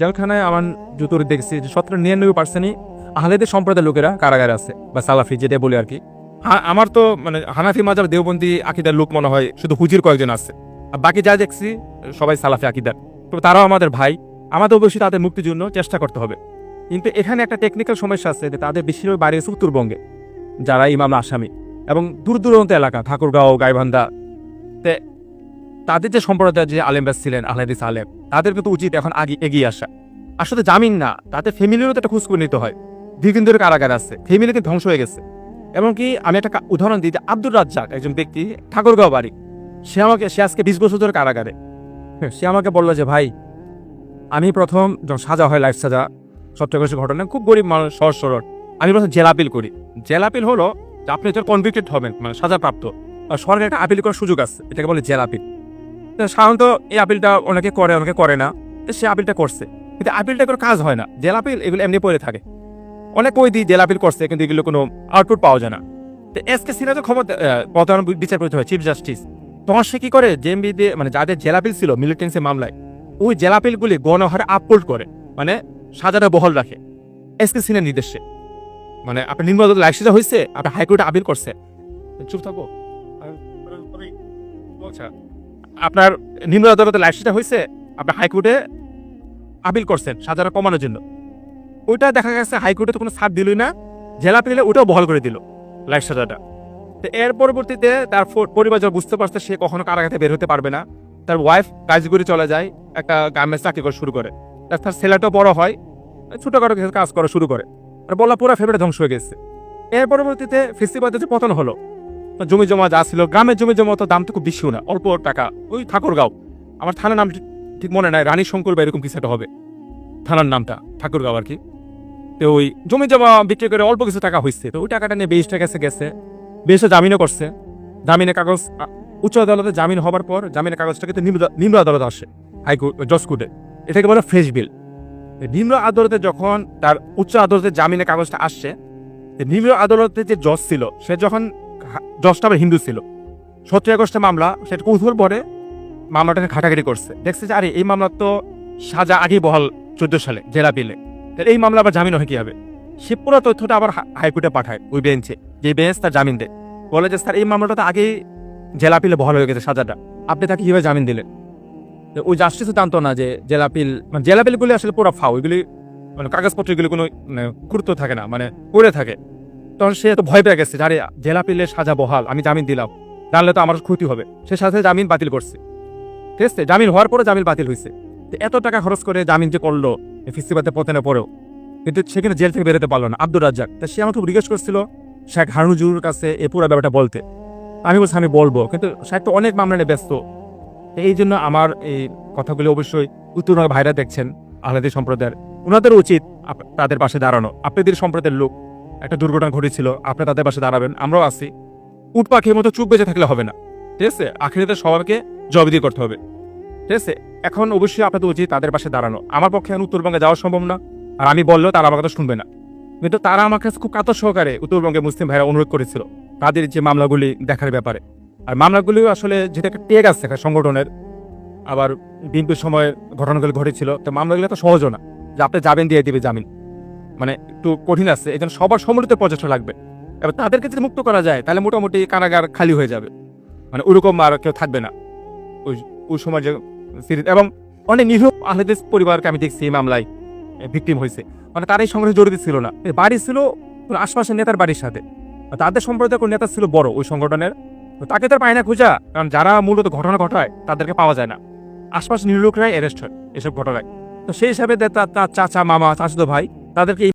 জেলখানায় আমার জুতোর দেখছি যে সতেরো নিরানব্বই পার্সেন্টই আহলেদের সম্প্রদায়ের লোকেরা কারাগারে আছে, বা সালাফি যেটা বলি আর কি। আমার তো মানে হানাফি মাজার দেওবন্দি আকিদার লোক মনে হয় শুধু হুজির কয়েকজন আছে। আর বাকি যা দেখছি, সবাই সালাফি আকিদার। তো তারাও আমাদের ভাই, আমাদের অবশ্যই তাদের মুক্তির জন্য চেষ্টা করতে হবে। কিন্তু এখানে একটা টেকনিক্যাল সমস্যা আছে যে তাদের বেশিরভাগ বাড়ি আছে উত্তরবঙ্গে, যারা ইমাম আসামি। এবং দূর দূরান্ত এলাকা, ঠাকুরগাঁও, গাইবান্ধা। তে তাদের যে সম্প্রদায়ের যে আলেমবাস ছিলেন আহলাদিস আলেম তাদের কিন্তু উচিত এখন আগে এগিয়ে আসা। আসলে জামিন না তাদের ফ্যামিলিরও তো একটা খোঁজ নিতে হয়। দীর্ঘদিন ধরে কারাগার আছে ফ্যামিলি কিন্তু ধ্বংস হয়ে গেছে। এমনকি আমি একটা উদাহরণ দিই যে আব্দুর রাজ্জাক একজন ব্যক্তি ঠাকুরগাঁও বাড়ি সে আমাকে সে আজকে বিশ বছর ধরে কারাগারে। হ্যাঁ, সে আমাকে বলল যে ভাই আমি প্রথম যখন সাজা হয় লাইফ সাজা সত্যগ্রস্ত ঘটনা খুব গরিব মানুষ সহজ সরল। আমি প্রথম জেল আপিল করি। জেল আপিল হলো আপনি যখন কনভিক্টেড হবেন মানে সাজাপ্রাপ্ত সরকার একটা আপিল করার সুযোগ আছে এটাকে বলে জেল আপিল। তো সাধারণত এই আপিলটা অনেকে করে অনেকে করে না। তো সে আপিলটা করছে। কিন্তু আপিলটা কোনো কাজ হয় না। জেল আপিল এগুলো এমনি পড়ে থাকে। অনেক ওই দিই জেল আপিল করছে, কিন্তু এগুলো কোনো আউটপুট পাওয়া যায় না। তো এস কে সিরাজও ক্ষমতা প্রধান বিচার করতে হয় চিফ জাস্টিস তখন সে কি করে? জেএমবি দিয়ে মানে যাদের জেল আপিল ছিল মিলিটেন্সি মামলায়, ওই জেল আপিলগুলি গণহারে আপলোড করে। মানে সাজাটা বহল রাখে। এস কে সিনের নির্দেশে। মানে আপনি নিম্ন আদালত লাইসেন্স হয়েছে আপনার হাইকোর্টে আপিল করছে। চুপ থাকো। আচ্ছা। আপনার নিম্ন আদালতের লাইসেন্সটা হয়েছে আপনার হাইকোর্টে আপিল করছেন, সাজাটা কমানোর জন্য। ওইটা দেখা গেছে হাইকোর্টে তো কোনো ছাড় দিলই না, জেলা পেলে ওটাও বহাল করে দিল লাইফ সাজাটা। তো এর পরবর্তীতে তার পরিবার যখন বুঝতে পারছে, সে কখনো কারাগাতে বের হতে পারবে না। তার ওয়াইফ কাজগুলি চলে যায়, একটা গার্মেন্টস চাকরি করা শুরু করে। তার ছেলেটাও বড় হয়, ছোটোখাটো কাজ করা শুরু করে। আর বলা পুরো ফেভারিট ধ্বংস হয়ে গেছে। এর পরবর্তীতে ফেস্টিভালের যে পতন হলো জমি জমা যা ছিল, গ্রামের জমি জমা তো দাম তো খুব বেশিও না, অল্প টাকা। ওই ঠাকুরগাঁও। আমার থানার নাম ঠিক- মনে নাই, রানী শঙ্কর বা এরকম কিছু একটা হবে। থানার নামটা, ঠাকুরগাঁও আর কি। তো ওই জমি জমা বিক্রি করে অল্প কিছু টাকা হয়েছে তো ওই টাকাটা নিয়ে বেশটা কাছে গেছে। বেশে জামিনও করছে। জামিনের কাগজ উচ্চ আদালতে জামিন হবার পর জামিনের কাগজটা কিন্তু নিম্ন আদালতে আসে হাইকোর্ট জজ কোর্টে। এটাকে বলে ফ্রেশ বিল। নিম্ন আদালতে যখন তার উচ্চ আদালতে জামিনের কাগজটা আসছে নিম্ন আদালতে যে জজ ছিল, সে যখন আবার হিন্দু ছিল। সতেরো আগস্টের মামলা, সেটা কৌতূহল পরে মামলাটাকে ঘাটাঘাটি করছে। দেখছে যে, আরে, এই মামলা তো সাজা আগেই বহাল চোদ্দ সালে জেলা বিলে তাহলে এই মামলা আবার জামিন হয় কীভাবে? সে পুরো তথ্যটা আবার হাইকোর্টে পাঠায় ওই বেঞ্চে। যে বেঞ্চ তার জামিন দেয়। বলে যে, স্যার, এই মামলাটা তো আগেই জেলা পিলে বহাল হয়ে গেছে সাজাটা। আপনি তাকে কীভাবে জামিন দিলেন? ওই জাস্টিসও জানতো না যে জেলা পিল মানে জেলা পিলগুলি আসলে পুরো ফাও। ওইগুলি মানে কাগজপত্রগুলি কোনো মানে গুরুত্ব থাকে না মানে পড়ে থাকে। তখন সে তো ভয় পেয়ে গেছে আরে, জেলা পিলে সাজা বহাল, আমি জামিন দিলাম। জানলে তো আমার ক্ষতি হবে। সে সাথে জামিন বাতিল করছে। ঠিক আছে? জামিন হওয়ার পরে জামিন বাতিল হয়েছে এত টাকা খরচ করে জামিন যে করল ফিস্তিবাদে পতনের পরেও, কিন্তু সে কিন্তু জেল থেকে বেরোতে পারল না। আব্দুর রাজ্জাক, তা সে আমাকে জিজ্ঞেস করছিল, শেখ হারুজুর কাছে এ পুরো ব্যাপারটা বলতে। আমি বলছি, আমি বলব, কিন্তু শেখ তো অনেক মামলা নিয়ে ব্যস্ত। এই জন্য আমার এই কথাগুলো অবশ্যই উত্তরবঙ্গের ভাইরা দেখছেন আহলাদি সম্প্রদায়ের। ওনাদের উচিত তাদের পাশে দাঁড়ানো। আপনাদের সম্প্রদায়ের লোক। একটা দুর্ঘটনা ঘটেছিল, আপনি তাদের পাশে দাঁড়াবেন, আমরাও আছি। উট পাখির মতো চুপ বেঁচে থাকলে হবে না। ঠিক আছে? আখিরাতে সবাইকে জবাবদি করতে হবে। ঠিক আছে? এখন অবশ্যই আপনাদের উচিত তাদের পাশে দাঁড়ানো। আমার পক্ষে এখন উত্তরবঙ্গে যাওয়া সম্ভব না। আর আমি বললেও তারা আমার কথা শুনবে না। কিন্তু তারা আমার কাছে খুব কাতর সহকারে উত্তরবঙ্গের মুসলিম ভাইরা অনুরোধ করেছিল, তাদের যে মামলাগুলি দেখার ব্যাপারে। আর মামলাগুলি আসলে যেটা একটা টেক আছে সংগঠনের, আবার বিএনপির সময় ঘটনাগুলি ঘটেছিল, তো মামলাগুলো তো সহজও না। যে আপনি যাবেন দিয়ে দিবে জামিন। মানে একটু কঠিন আছে এই জন্য সবার সম্মিলিত প্রচেষ্টা লাগবে। এবার তাদেরকে যদি মুক্ত করা যায়, তাহলে মোটামুটি কারাগার খালি হয়ে যাবে। মানে ওরকম আর কেউ থাকবে না। ওই ওই সময় যে সিরিজ, এবং অনেক নিরীহ আহলেদের পরিবারকে আমি দেখছি এই মামলায় ভিকটিম হয়েছে। মানে তার এই সংগ্রহে জড়িত ছিল না। বাড়ি ছিল আশপাশের নেতার বাড়ির সাথে। তাদের সম্প্রদায়ের কোনো নেতা ছিল বড় ওই সংগঠনের। তাকে তার পায় না খোঁজা, কারণ যারা মূলত ঘটনা ঘটায়, তাদেরকে পাওয়া যায় না। আশপাশ নিরলোকরাই অ্যারেস্ট হয় এসব ঘটনায়। তো সেই হিসাবে তার চাচা, মামা, চাচাতো ভাই, তাদেরকে